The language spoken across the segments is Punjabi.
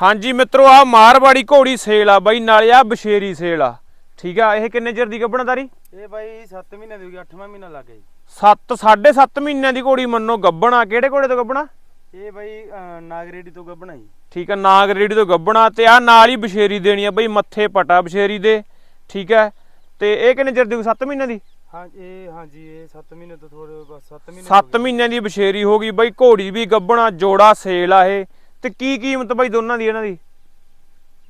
ਹਾਂਜੀ ਮਿੱਤਰੋ ਆ ਮਾਰਵਾੜੀ ਘੋੜੀ ਸੇਲ ਆ ਬਾਈ ਨਾਲੇ ਆ ਬਸ਼ੇਰੀ ਸੇਲ ਆ। ਠੀਕ ਆ ਇਹ ਕਿੰਨੇ ਚਿਰ ਦੀ ਗੱਬਣਦਾਰੀ ਇਹ ਬਾਈ 7 ਮਹੀਨੇ ਦੀ ਹੋ ਗਈ 8ਵਾਂ ਮਹੀਨਾ ਲੱਗ ਗਿਆ ਜੀ। 7 7.5 ਮਹੀਨਿਆਂ ਦੀ ਘੋੜੀ ਮੰਨੋ ਗੱਬਣਾ ਕਿਹੜੇ ਘੋੜੇ ਤੋਂ ਗੱਬਣਾ ਇਹ ਬਾਈ ਅਹ, ਨਾਗਰੇਡੀ ਤੋਂ ਗੱਭਣਾ ਜੀ। ਠੀਕ ਆ ਨਾਗ ਰੇੜੀ ਤੋਂ ਗੱਬਣਾ ਤੇ ਆ ਨਾਲ ਹੀ ਬਸ਼ੇਰੀ ਦੇਣੀ ਆ ਬਈ ਮੱਥੇ ਪਟਾ ਬਸ਼ੇਰੀ ਦੇ। ਠੀਕ ਹੈ ਤੇ ਇਹ ਕਿੰਨੇ ਚਿਰ ਦੀ 7 ਮਹੀਨਿਆਂ ਦੀ? ਹਾਂ ਇਹ ਹਾਂਜੀ ਇਹ 7 ਮਹੀਨੇ ਤੋਂ ਥੋੜੇ ਬਸ 7 ਮਹੀਨੇ 7 ਮਹੀਨਿਆਂ ਦੀ ਬਸ਼ੇਰੀ ਹੋ ਗਈ ਬਈ ਘੋੜੀ ਵੀ ਗੱਬਣਾ ਜੋੜਾ ਸੇਲ ਆ ਇਹ। ਤੇ ਕੀ ਕੀਮਤ ਬਈ ਦੋਨਾਂ ਦੀ ਇਹਨਾਂ ਦੀ?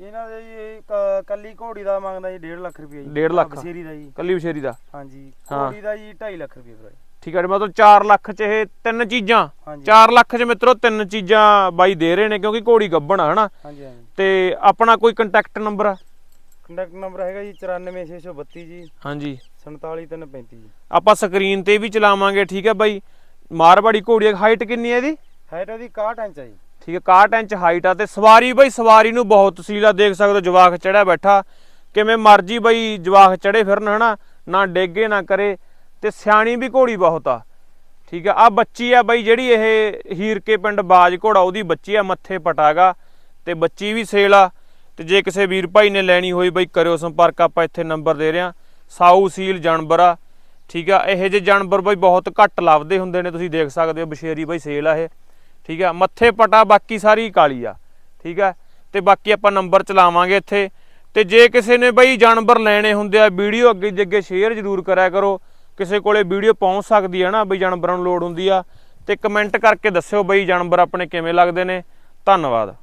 ਇਹਨਾਂ ਦੇ ਜੀ ਕ- ਕੱਲੀ ਘੋੜੀ ਦਾ ਮੰਗਦਾ ਜੀ 1.5 ਲੱਖ ਰੁਪਏ ਜੀ। ਡੇਢ ਲੱਖ। ਬਸੇਰੀ ਦਾ ਜੀ। ਕੱਲੀ ਬਸ਼ੇਰੀ ਦਾ? ਹਾਂਜੀ ਹਾਂ। ਘੋੜੀ ਦਾ ਜੀ 2.5 ਲੱਖ ਰੁਪਏ ਭਰਾ ਜੀ। ਠੀਕ ਹੈ ਜੀ, ਮਤਲਬ 4 ਲੱਖ ਚ ਇਹ ਤਿੰਨ ਚੀਜ਼ਾਂ। ਹਾਂਜੀ। 4 ਲੱਖ ਚ ਮਿੱਤਰੋ ਤਿੰਨ ਚੀਜ਼ਾਂ ਬਾਈ ਦੇ ਰਹੇ ਨੇ ਕਿਉਂਕਿ ਘੋੜੀ ਗੱਬਣ ਆ ਹਨਾ? ਹਾਂਜੀ ਹਾਂਜੀ। ਤੇ ਆਪਣਾ ਕੋਈ ਕੰਟੈਕਟ ਨੰਬਰ ਆ? ਕੰਟੈਕਟ ਨੰਬਰ ਹੈਗਾ ਜੀ 94632 ਜੀ। ਹਾਂਜੀ। 47335 ਜੀ। ਆਪਾਂ ਸਕਰੀਨ ਤੇ ਵੀ ਚਲਾਵਾਂਗੇ ਠੀਕ ਹੈ ਬਾਈ? ਮਾਰਵਾੜੀ ਘੋੜੀ ਹਾਈਟ ਕਿੰਨੀ ਹੈ ਇਹਦੀ? ਹਾਈਟ ਉਹਦੀ 61 ਇੰਚ ਆ ਜੀ। ਠੀਕ ਹੈ 61 ਇੰਚ ਹਾਈਟ ਆ ਤੇ ਸਵਾਰੀ ਬਈ, ਸਵਾਰੀ ਨੂੰ ਬਹੁਤ ਤਸੀਲ ਆ ਦੇਖ ਸਕਦੇ ਹੋ, ਜਵਾਕ ਚੜਿਆ ਬੈਠਾ। ਕਿਵੇਂ ਮਰਜ਼ੀ ਬਈ ਜਵਾਕ ਚੜੇ ਫਿਰਨ, ਹਨਾ? ਨਾ ਡੇਗੇ, ਨਾ ਕਰੇ, ਤੇ ਸਿਆਣੀ ਵੀ ਘੋੜੀ ਬਹੁਤ ਆ। ਠੀਕ ਆ ਆ ਬੱਚੀ ਆ ਬਈ ਜਿਹੜੀ ਇਹ ਹੀਰਕੇ ਪਿੰਡ ਬਾਜ ਘੋੜਾ ਉਹਦੀ ਬੱਚੀ ਆ, ਮੱਥੇ ਪਟਾਗਾ, ਤੇ ਬੱਚੀ ਵੀ ਸੇਲ ਆ। ਤੇ ਜੇ ਕਿਸੇ ਵੀਰ ਭਾਈ ਨੇ ਲੈਣੀ ਹੋਈ ਬਈ, ਕਰਿਓ ਸੰਪਰਕ, ਆਪਾਂ ਇੱਥੇ ਨੰਬਰ ਦੇ ਰਹੇ ਆ ਸਾਊ ਸੀਲ ਜਾਨਵਰ ਆ। ਠੀਕ ਆ, ਇਹੋ ਜਿਹੇ ਜਾਨਵਰ ਬਈ ਬਹੁਤ ਘੱਟ ਲੱਭਦੇ ਹੁੰਦੇ ਨੇ, ਤੁਸੀਂ ਦੇਖ ਸਕਦੇ ਹੋ, ਬਸ਼ੇਰੀ ਬਈ ਸੇਲ ਆ ਇਹ। ਠੀਕ ਆ? ਮੱਥੇ ਪਟਾ, ਬਾਕੀ ਸਾਰੀ ਕਾਲੀ ਆ। ਠੀਕ ਆ? ਤੇ ਬਾਕੀ ਆਪਾਂ ਨੰਬਰ ਚਲਾਵਾਂਗੇ ਇੱਥੇ। ਤੇ ਜੇ ਕਿਸੇ ਨੇ ਬਈ ਜਾਨਵਰ ਲੈਣੇ ਹੁੰਦੇ ਆ, ਵੀਡੀਓ ਅੱਗੇ ਦੀ ਅੱਗੇ ਸ਼ੇਅਰ ਜ਼ਰੂਰ ਕਰਿਆ ਕਰੋ। ਕਿਸੇ ਕੋਲੇ ਵੀਡੀਓ ਪਹੁੰਚ ਸਕਦੀ ਹੈ ਨਾ, ਬਈ ਜਾਨਵਰਾਂ ਨੂੰ ਲੋੜ ਹੁੰਦੀ ਆ। ਤੇ ਕਮੈਂਟ ਕਰਕੇ ਦੱਸਿਓ ਬਈ ਜਾਨਵਰ ਆਪਣੇ ਕਿਵੇਂ ਲੱਗਦੇ ਨੇ। ਧੰਨਵਾਦ।